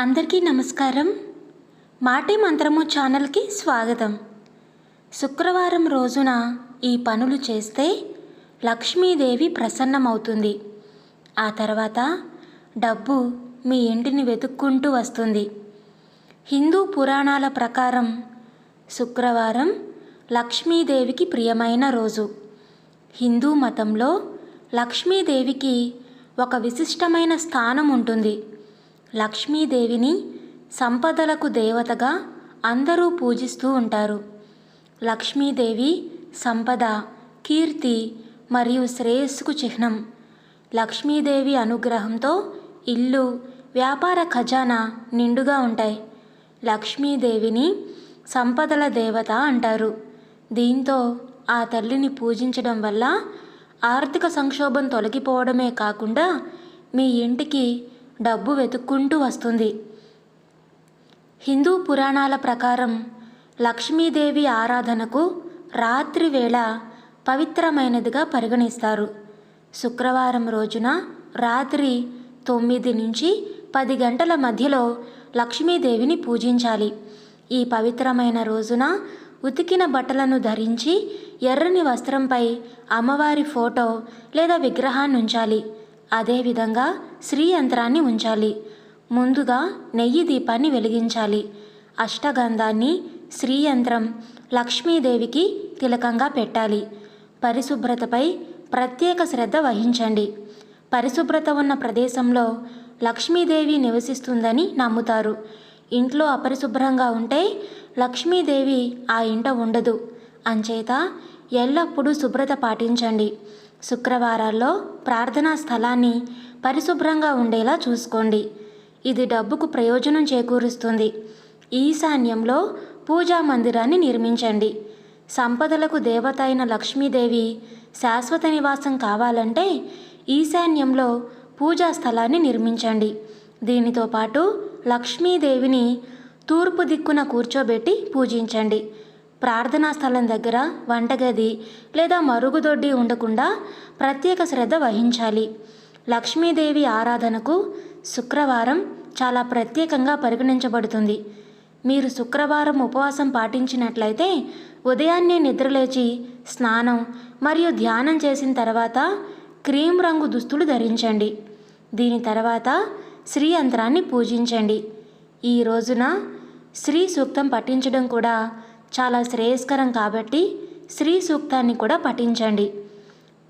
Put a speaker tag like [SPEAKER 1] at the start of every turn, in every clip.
[SPEAKER 1] అందరికీ నమస్కారం. మాటి మంత్రము ఛానల్కి స్వాగతం. శుక్రవారం రోజున ఈ పనులు చేస్తే లక్ష్మీదేవి ప్రసన్నమవుతుంది. ఆ తర్వాత డబ్బు మీ ఇంటిని వెతుక్కుంటూ వస్తుంది. హిందూ పురాణాల ప్రకారం శుక్రవారం లక్ష్మీదేవికి ప్రియమైన రోజు. హిందూ మతంలో లక్ష్మీదేవికి ఒక విశిష్టమైన స్థానం ఉంటుంది లక్ష్మీదేవిని సంపదలకు దేవతగా అందరూ పూజిస్తూ ఉంటారు. లక్ష్మీదేవి సంపద కీర్తి మరియు శ్రేయస్సుకు చిహ్నం. లక్ష్మీదేవి అనుగ్రహంతో ఇల్లు వ్యాపార ఖజానా నిండుగా ఉంటాయి. లక్ష్మీదేవిని సంపదల దేవత అంటారు. దీంతో ఆ తల్లిని పూజించడం వల్ల ఆర్థిక సంక్షోభం తొలగిపోవడమే కాకుండా మీ ఇంటికి డబ్బు వెతుక్కుంటూ వస్తుంది. హిందూ పురాణాల ప్రకారం లక్ష్మీదేవి ఆరాధనకు రాత్రి వేళ పవిత్రమైనదిగా పరిగణిస్తారు. శుక్రవారం రోజున రాత్రి తొమ్మిది నుంచి పది గంటల మధ్యలో లక్ష్మీదేవిని పూజించాలి. ఈ పవిత్రమైన రోజున ఉతికిన బట్టలను ధరించి ఎర్రని వస్త్రంపై అమ్మవారి ఫోటో లేదా విగ్రహాన్ని ఉంచాలి అదేవిధంగా శ్రీ యంత్రాన్ని ఉంచాలి. ముందుగా నెయ్యి దీపాన్ని వెలిగించాలి. అష్టగంధాన్ని శ్రీ యంత్రం లక్ష్మీదేవికి తిలకంగా పెట్టాలి. పరిశుభ్రతపై ప్రత్యేక శ్రద్ధ వహించండి. పరిశుభ్రత ఉన్న ప్రదేశంలో లక్ష్మీదేవి నివసిస్తుందని నమ్ముతారు. ఇంట్లో అపరిశుభ్రంగా ఉంటే లక్ష్మీదేవి ఆ ఇంట ఉండదు. అంచేత ఎల్లప్పుడూ శుభ్రత పాటించండి. శుక్రవారాల్లో ప్రార్థనా స్థలాన్ని పరిశుభ్రంగా ఉండేలా చూసుకోండి. ఇది డబ్బుకు ప్రయోజనం చేకూరుస్తుంది. ఈశాన్యంలో పూజా మందిరాన్ని నిర్మించండి. సంపదలకు దేవత అయిన లక్ష్మీదేవి శాశ్వత నివాసం కావాలంటే ఈశాన్యంలో పూజా స్థలాన్ని నిర్మించండి. దీనితో పాటు లక్ష్మీదేవిని తూర్పు దిక్కున కూర్చోబెట్టి పూజించండి. ప్రార్థనా స్థలం దగ్గర వంటగది లేదా మరుగుదొడ్డి ఉండకుండా ప్రత్యేక శ్రద్ధ వహించాలి. లక్ష్మీదేవి ఆరాధనకు శుక్రవారం చాలా ప్రత్యేకంగా పరిగణించబడుతుంది. మీరు శుక్రవారం ఉపవాసం పాటించినట్లయితే ఉదయాన్నే నిద్రలేచి స్నానం మరియు ధ్యానం చేసిన తర్వాత క్రీమ్ రంగు దుస్తులు ధరించండి. దీని తర్వాత శ్రీ యంత్రాన్ని పూజించండి. ఈ రోజున శ్రీ సూక్తం పఠించడం కూడా చాలా శ్రేయస్కరం కాబట్టి శ్రీ సూక్తాన్ని కూడా పఠించండి.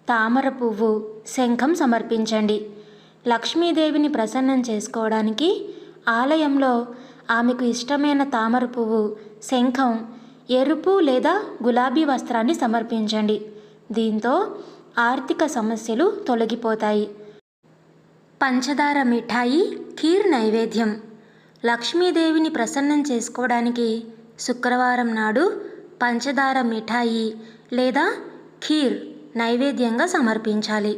[SPEAKER 1] తామర పువ్వు శంఖం సమర్పించండి. లక్ష్మీదేవిని ప్రసన్నం చేసుకోవడానికి ఆలయంలో ఆమెకు ఇష్టమైన తామర పువ్వు శంఖం ఎరుపు లేదా గులాబీ వస్త్రాన్ని సమర్పించండి. దీంతో ఆర్థిక సమస్యలు తొలగిపోతాయి. పంచదార మిఠాయి ఖీర్ నైవేద్యం. లక్ష్మీదేవిని ప్రసన్నం చేసుకోవడానికి శుక్రవారం నాడు పంచదార మిఠాయి లేదా ఖీర్ నైవేద్యంగా సమర్పించాలి.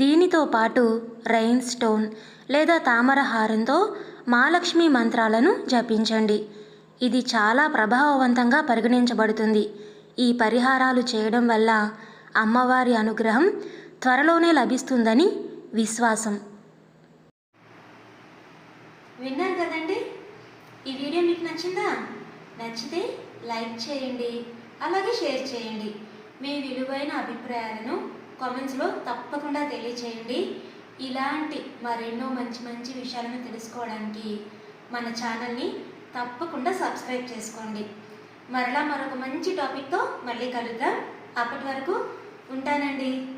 [SPEAKER 1] దీనితో పాటు రైన్ స్టోన్ లేదా తామర హారంతో మహాలక్ష్మి మంత్రాలను జపించండి. ఇది చాలా ప్రభావవంతంగా పరిగణించబడుతుంది. ఈ పరిహారాలు చేయడం వల్ల అమ్మవారి అనుగ్రహం త్వరలోనే లభిస్తుందని విశ్వాసం. విన్నారు కదండి? ఈ వీడియో మీకు నచ్చిందా? నచ్చితే లైక్ చేయండి అలాగే షేర్ చేయండి. మీ విలువైన అభిప్రాయాలను కామెంట్స్లో తప్పకుండా తెలియచేయండి. ఇలాంటి మరెన్నో మంచి మంచి విషయాలను తెలుసుకోవడానికి మన ఛానల్ని తప్పకుండా సబ్స్క్రైబ్ చేసుకోండి. మరలా మరొక మంచి టాపిక్తో మళ్ళీ కలుద్దాం. అప్పటి వరకు ఉంటానండి.